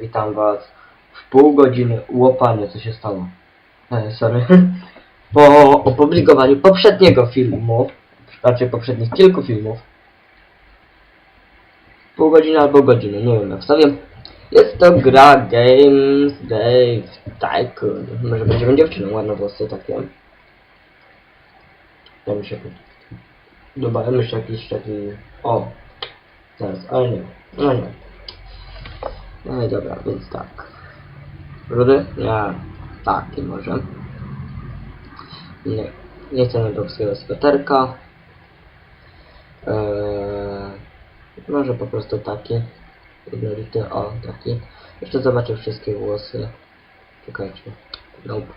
witam was w pół godziny łopanie, co się stało. E, sorry. Po opublikowaniu poprzedniego filmu, raczej poprzednich kilku filmów, pół godziny albo godziny, nie wiem jak wstawię. Jest to gra Games Dave Tycoon. Może będziemy dziewczyną, ładne włosy takie. Ja się Dobra, myślę jakiś taki... O! Zaraz, ale nie. No nie. No i dobra, więc tak. Rudy? Nie. Taki może. Nie. Nie chcę najbowskiego sweterka. Eee, może po prostu taki. Jednolity, o, taki. Jeszcze zobaczę wszystkie włosy. Czekajcie. Nope.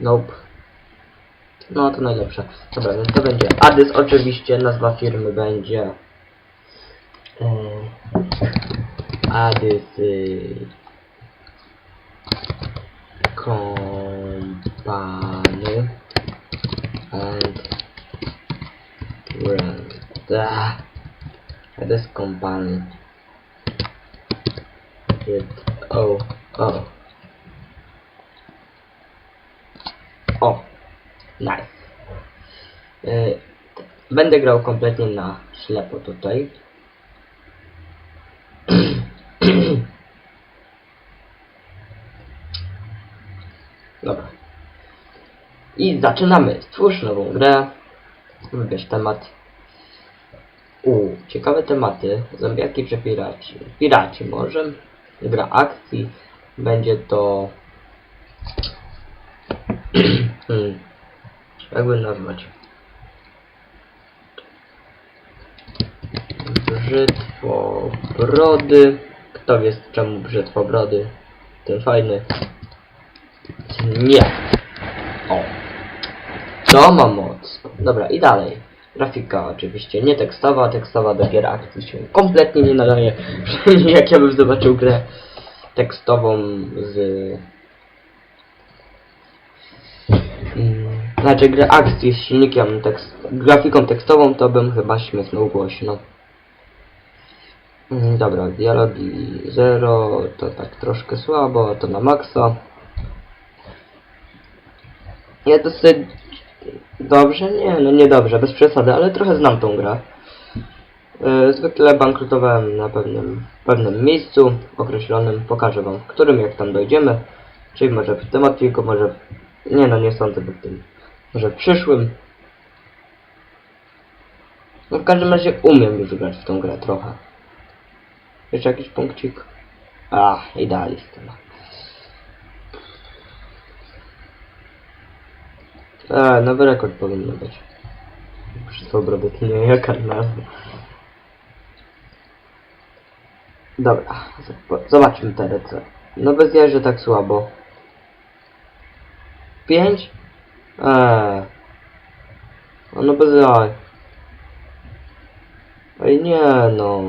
Nope. No to najlepsze. Dobra, więc to będzie Adys oczywiście, nazwa firmy będzie e, Adys y, Company and. Ah, Adys Company with oh oh o Nice. Y, Będę grał kompletnie na ślepo tutaj. Dobra. I zaczynamy. Stwórz nową grę. Wybierz temat. U, ciekawe tematy. Zombiaki czy piraci? Piraci może. Gra akcji. Będzie to... hmm. Jakby nazwać? Brzytwo brody. Kto wie czemu brzytwo brody? Ten fajny. Nie. O. To ma moc. Dobra, i dalej. Grafika oczywiście nie tekstowa, tekstowa do gier akcji się kompletnie nie nadaje. Przynajmniej jak ja bym zobaczył grę tekstową z Mm, Znaczy grę akcji z silnikiem tekst, grafiką tekstową to bym chyba śmiechnął głośno. Mm, Dobra, dialogi 0 to tak troszkę słabo, to na maksa. Ja dosyć dobrze, nie, no nie dobrze, bez przesady, ale trochę znam tą grę. Yy, Zwykle bankrutowałem na pewnym, pewnym miejscu określonym, pokażę wam w którym jak tam dojdziemy. Czyli może w tym odcinku, może w... Nie no, nie sądzę w tym. Może w przyszłym. No w każdym razie umiem już grać w tą grę trochę. Jeszcze jakiś punkcik? Ach, idealista. E, nowy rekord powinno być. Wszystko brody, nie jaka nazwa. Dobra, zobaczmy te rece. No bez że tak słabo. Pięć? Eee. O, No bez jaj. Ej nie no.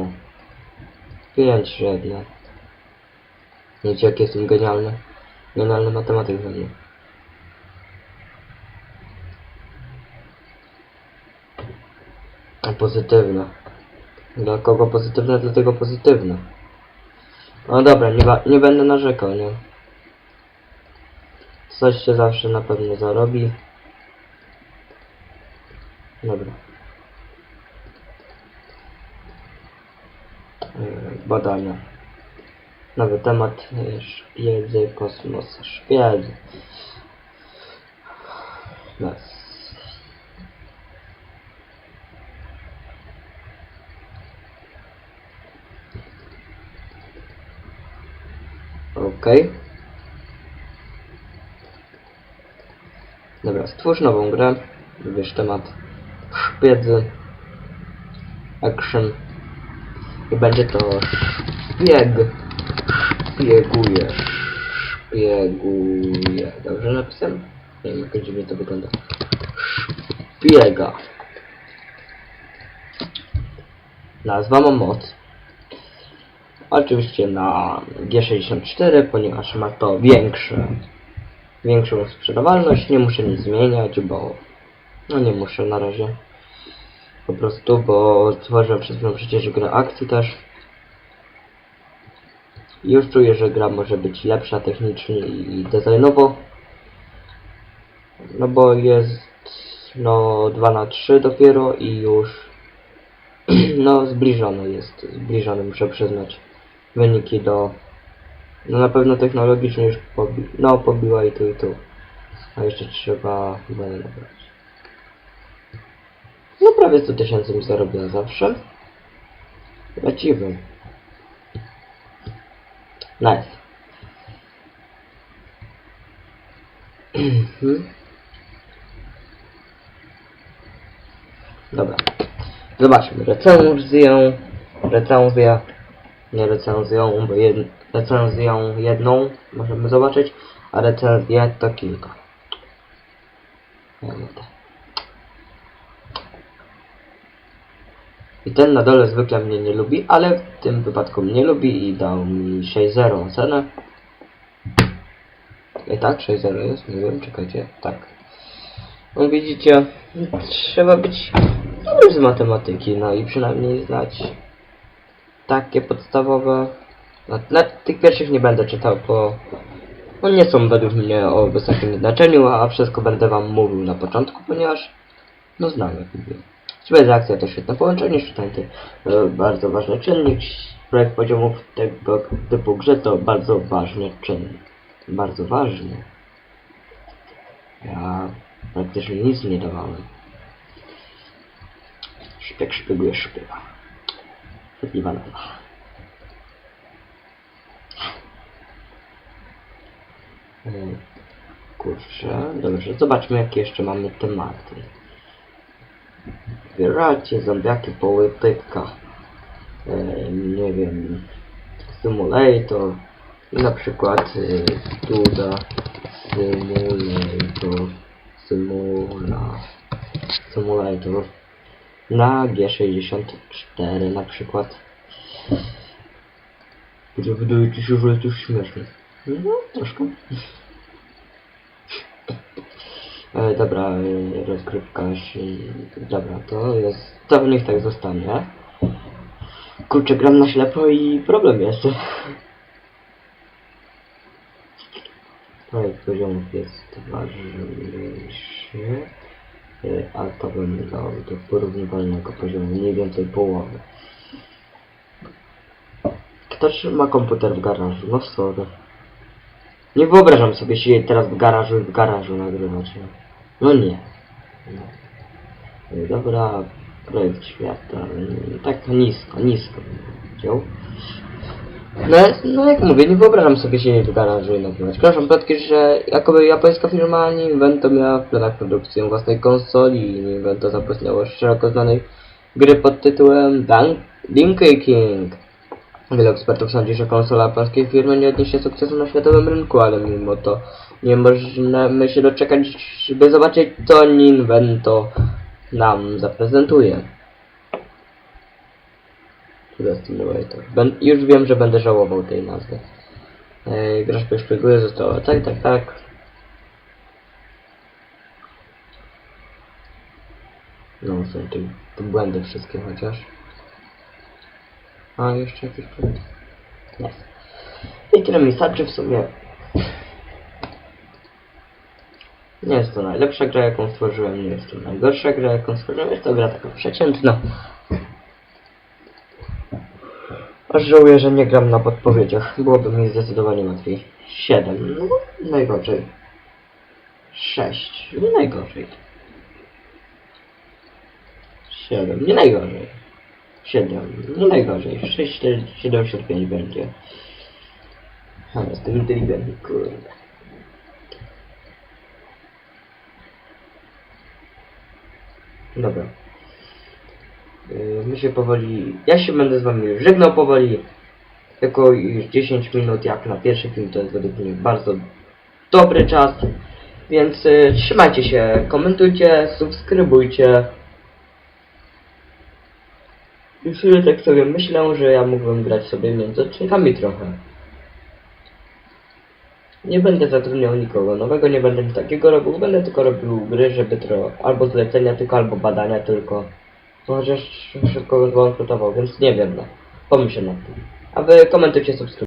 Pięć średnie. Wiecie jak jestem genialny? Genialny matematyk ze mnie. A pozytywne. Dla kogo pozytywne, dla tego pozytywne. No dobra, nie, nie będę narzekał, nie? Coś się zawsze na pewno zarobi. Dobra. Yy, Badania. Nowy temat. Szpiedzy, kosmos, szpiedzy. Nas. Okej. Dobra, stwórz nową grę. Wybierz temat szpiedzy. Action. I będzie to szpieg. Szpieguje. Szpieguje. Dobrze napisałem? Nie wiem, jak dziwnie to wygląda. Szpiega. Nazwa ma moc. Oczywiście na G64, ponieważ ma to większe, większą sprzedawalność. Nie muszę nic zmieniać, bo no nie muszę na razie. Po prostu, bo stworzyłem przed chwilą przecież grę akcji też. Już czuję, że gra może być lepsza technicznie i designowo. No bo jest no 2 na 3 dopiero i już no zbliżone jest, zbliżone muszę przyznać wyniki do no na pewno technologicznie już pobi no pobiła i tu i tu. A jeszcze trzeba chyba je nabrać. No prawie 100 tysięcy mi zarobiła zawsze. Lecimy. Nice. Mhm. Dobra. Zobaczmy. Recenzję. Recenzję. Nie recenzją, bo jed, recenzją jedną możemy zobaczyć, a recenzję to kilka. I ten na dole zwykle mnie nie lubi, ale w tym wypadku mnie lubi i dał mi 6-0 ocenę. I tak, 6-0 jest, nie wiem, czekajcie, tak. No widzicie, trzeba być dobrym z matematyki, no i przynajmniej znać takie podstawowe. Na, na tych pierwszych nie będę czytał, bo no nie są według mnie o wysokim znaczeniu, a wszystko będę wam mówił na początku, ponieważ no znam jak mówię. Cywilizacja to świetne połączenie, sztuczny e, bardzo ważny czynnik. Projekt poziomów tego typu grze to bardzo ważny czynnik. Bardzo ważny. Ja praktycznie nic nie dawałem. Szpieg szpieguje szpiega. E, Kurczę, dobrze, zobaczmy jakie jeszcze mamy tematy. Zbieracie zombiaki polityka. E, nie wiem. Simulator. Na przykład y, Duda Simulator. Simula. Simulator. Na G64 na przykład. Gdzie wydaje ci się, że jest już śmieszny. No, troszkę. E, dobra, e, rozgrywka się... Dobra, to jest... To niech tak zostanie. Kurczę, gram na ślepo i problem jest. Projekt poziomów jest ważniejszy. E, A to bym dał do porównywalnego poziomu mniej więcej połowy. Kto trzyma komputer w garażu? No sorry. Nie wyobrażam sobie siedzieć teraz w garażu w garażu nagrywać. No, no nie. No. E, Dobra, projekt świata. mm, Tak nisko, nisko bym. No, no jak mówię, nie wyobrażam sobie siedzieć w garażu i nagrywać. Proszę plotki, że jakoby japońska firma Ninvento miała w planach produkcję własnej konsoli i Ninvento zapewniało szeroko znanej gry pod tytułem Donkey King. Wiele ekspertów sądzi, że konsola japońskiej firmy nie odniesie sukcesu na światowym rynku, ale mimo to nie możemy się doczekać, żeby zobaczyć, co Ninvento nam zaprezentuje. Cuda Simulator. Ben, już wiem, że będę żałował tej nazwy. E, gra szpieguje została. Tak, tak, tak. No, są tu, tu błędy wszystkie chociaż. A, jeszcze jakiś błęd. Nie. I tyle mi starczy w sumie. Nie jest to najlepsza gra, jaką stworzyłem, nie jest to najgorsza gra, jaką stworzyłem, jest to gra taka przeciętna. Aż żałuję, że nie gram na podpowiedziach. Byłoby mi zdecydowanie łatwiej. 7. No, najgorzej. 6. Nie najgorzej. 7. Nie najgorzej. 7. Nie najgorzej. 6, 75 będzie. A, jestem inteligentny, kurde. Dobra. Yy, My się powoli... Ja się będę z wami żegnał powoli. Jako już 10 minut jak na pierwszy film to jest według mnie bardzo dobry czas. Więc y, trzymajcie się, komentujcie, subskrybujcie. I w sumie tak sobie myślę, że ja mógłbym grać sobie między odcinkami trochę. Nie będę zatrudniał nikogo nowego, nie będę takiego robił, będę tylko robił gry, żeby trochę albo zlecenia tylko, albo badania tylko. Chociaż szybko zbankrutował, więc nie wiem, no. Pomyśl nad tym. A wy komentujcie, subskrybujcie.